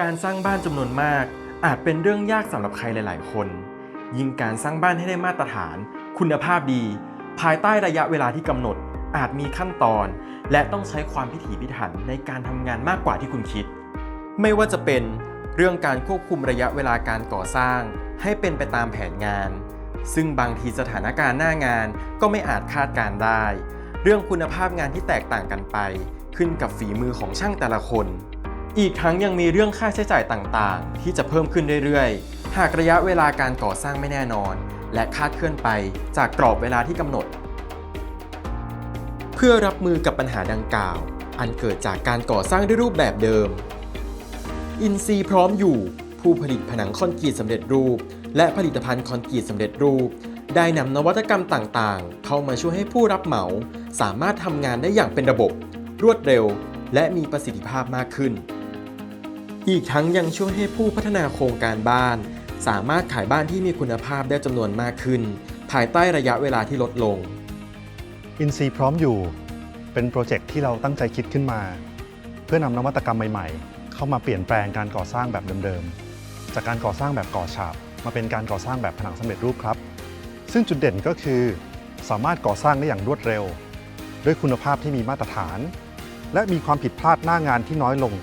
การสร้างบ้านจำนวนมาก อาจเป็นเรื่องยากสำหรับใครหลาย ๆ คน ยิ่งการสร้างบ้านให้ได้มาตรฐาน คุณภาพดี ภายใต้ระยะเวลาที่กำหนด อาจมีขั้นตอน และต้องใช้ความพิถีพิถันในการทำงานมากกว่าที่คุณคิด ไม่ว่าจะเป็นเรื่องการควบคุมระยะเวลาการก่อสร้าง ให้เป็นไปตามแผนงาน ซึ่งบางทีสถานการณ์หน้างานก็ไม่อาจคาดการได้ เรื่องคุณภาพงานที่แตกต่างกันไป ขึ้นกับฝีมือของช่างแต่ละคน อีกทั้งยังมีเรื่องค่าใช้จ่ายต่างๆ ที่จะเพิ่มขึ้นเรื่อยๆ หากระยะเวลาการก่อสร้างไม่แน่นอน และคาดเคลื่อนไปจากกรอบเวลาที่กำหนด เพื่อรับมือกับปัญหาดังกล่าว อันเกิดจากการก่อสร้างด้วยรูปแบบเดิม อินซีพร้อมอยู่ ผู้ผลิตผนังคอนกรีตสำเร็จรูป และผลิตภัณฑ์คอนกรีตสำเร็จรูป ได้นำนวัตกรรมต่างๆ เข้ามาช่วยให้ผู้รับเหมา สามารถทำงานได้อย่างเป็นระบบ รวดเร็ว และมีประสิทธิภาพมากขึ้น อีกทั้งยังช่วยให้ผู้พัฒนาโครงการบ้าน สามารถขายบ้านที่มีคุณภาพได้จำนวนมากขึ้น ภายใต้ระยะเวลาที่ลดลง อินซีพร้อมอยู่ เป็นโปรเจกต์ที่เราตั้งใจคิดขึ้นมา เพื่อนำนวัตกรรมใหม่ๆ เข้ามาเปลี่ยนแปลงการก่อสร้างแบบเดิมๆ จากการก่อสร้างแบบก่อฉาบ มาเป็นการก่อสร้างแบบผนังสำเร็จรูปครับ ซึ่งจุดเด่นก็คือ สามารถก่อสร้างได้อย่างรวดเร็ว ด้วยคุณภาพที่มีมาตรฐาน และมีความผิดพลาดหน้างานที่น้อยลง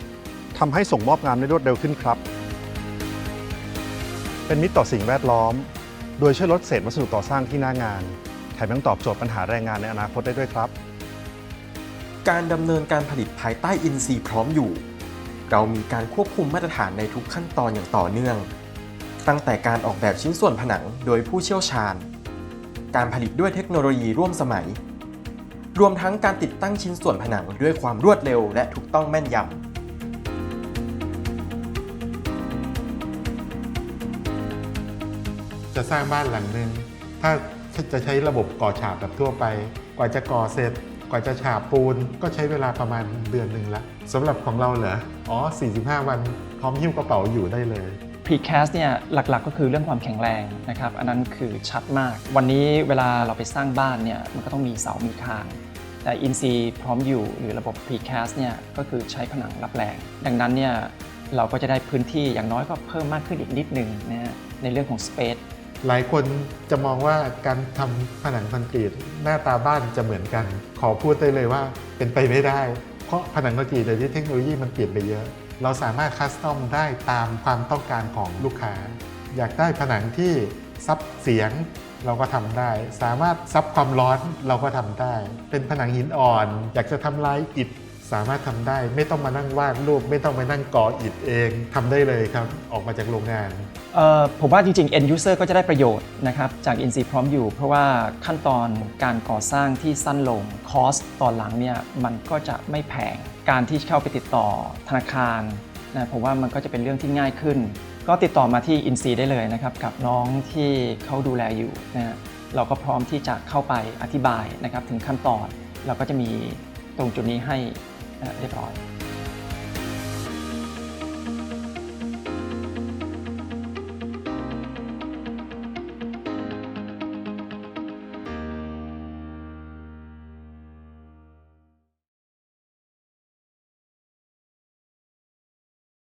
ทำให้ส่งมอบงานได้รวดเร็วขึ้นครับ เป็นมิตรต่อสิ่งแวดล้อม โดยช่วยลดเศษวัสดุก่อสร้างที่หน้างาน แถมยังตอบโจทย์ปัญหาแรงงานในอนาคตได้ด้วยครับ การดำเนินการผลิตภายใต้อินซีพร้อมอยู่ เรามีการควบคุมมาตรฐานในทุกขั้นตอนอย่างต่อเนื่อง ตั้งแต่การออกแบบชิ้นส่วนผนังโดยผู้เชี่ยวชาญ การผลิตด้วยเทคโนโลยีร่วมสมัย รวมทั้งการติดตั้งชิ้นส่วนผนังด้วยความรวดเร็วและถูกต้องแม่นยำ จะสร้างบ้านหลังหนึ่งถ้าจะใช้ระบบก่อฉาบแบบทั่วไป กว่าจะก่อเสร็จ กว่าจะฉาบปูน ก็ใช้เวลาประมาณเดือนหนึ่งละสำหรับของเราเหรออ๋อ 45 วันพร้อมหิ้วกระเป๋าอยู่ได้เลย Precast เนี่ยหลักๆก็คือเรื่องความแข็งแรงนะครับ อันนั้นคือชัดมาก วันนี้เวลาเราไปสร้างบ้านเนี่ยมันก็ต้องมีเสา มีคานแต่ i n s e พร้อมอยู่หรือระบบ Precast เนี่ยก็คือใช้ผนังรับแรง ดังนั้นเนี่ยเราก็จะได้พื้นที่อย่างน้อยก็เพิ่มมากขึ้นอีกนิดนึงนะฮะในเรื่องของ Space หลายคนจะมองว่าการทำผนังคอนกรีตหน้าตาบ้านจะเหมือนกัน ขอพูดได้เลยว่าเป็นไปไม่ได้ เพราะผนังคอนกรีตเดี๋ยวนี้เทคโนโลยีมันเปลี่ยนไปเยอะ เราสามารถคัสตอมได้ตามความต้องการของลูกค้า อยากได้ผนังที่ซับเสียงเราก็ทำได้ สามารถซับความร้อนเราก็ทำได้ เป็นผนังหินอ่อน อยากจะทำลายอิฐ สามารถทำได้ไม่ต้องมานั่งวาดรูป ไม่ต้องมานั่งก่ออิฐเองทำได้เลยครับออกมาจากโรงงานผมว่าจริงๆ end user ก็จะได้ประโยชน์นะครับจาก INC พร้อมอยู่ เพราะว่าขั้นตอนการก่อสร้างที่สั้นลงคอสตอนหลังเนี่ยมันก็จะไม่แพงการที่เข้าไปติดต่อธนาคารนะผมว่ามันก็จะเป็นเรื่องที่ง่ายขึ้น ก็ติดต่อมาที่ INC ได้เลยนะครับกับน้องที่เขาดูแลอยู่นะเราก็พร้อมที่จะเข้าไปอธิบายนะครับถึงขั้นตอนเราก็จะมีตรงจุดนี้ให้ 哎，领导。